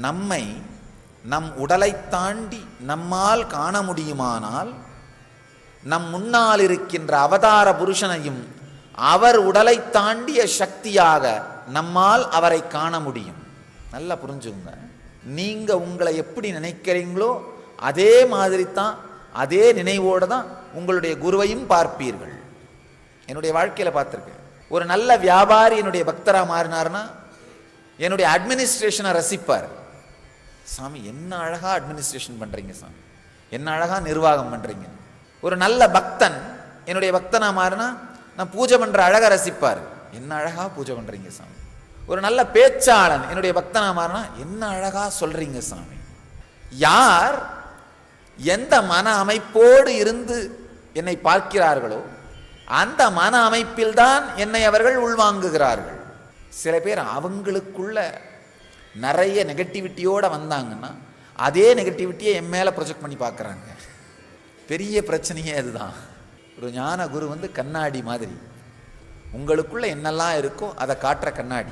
நம்மை நம் உடலை தாண்டி நம்மால் காண முடியுமானால் நம் முன்னால் இருக்கின்ற அவதார புருஷனையும் அவர் உடலை தாண்டிய சக்தியாக நம்மால் அவரை காண முடியும். நல்லா புரிஞ்சுங்க. நீங்க உங்களை எப்படி நினைக்கிறீங்களோ அதே மாதிரி தான் அதே நினைவோடு தான் உங்களுடைய குருவையும் பார்ப்பீர்கள். என்னுடைய வாழ்க்கையில் பார்த்துருக்கேன். ஒரு நல்ல வியாபாரி என்னுடைய பக்தராக மாறினார்னா என்னுடைய அட்மினிஸ்ட்ரேஷனை ரசிப்பார். சாமி என்ன அழகா அட்மினிஸ்ட்ரேஷன் பண்றீங்க சாமி? என்ன அழகா நிர்வாகம் பண்றீங்க? ஒரு நல்ல பக்தன் என்னுடைய பக்தனா மாறினா நான் பூஜை பண்ற அழகா ரசிப்பார். என்ன அழகா பூஜை பண்றீங்க சாமி? ஒரு நல்ல பேச்சாளன் என்னுடைய பக்தனா மாறினா என்ன அழகா சொல்றீங்க சாமி? யார் எந்த மன அமைப்போடு இருந்து என்னை பார்க்கிறார்களோ அந்த மன அமைப்பில்தான் என்னை அவர்கள் உள்வாங்குகிறார்கள். சில பேர் அவங்களுக்குள்ள நிறைய நெகட்டிவிட்டியோடு வந்தாங்கன்னா அதே நெகட்டிவிட்டியை என் மேலே ப்ரொஜெக்ட் பண்ணி பார்க்குறாங்க. பெரிய பிரச்சனையே அதுதான். ஒரு ஞான குரு வந்து கண்ணாடி மாதிரி. உங்களுக்குள்ளே என்னெல்லாம் இருக்கோ அதை காட்டுற கண்ணாடி.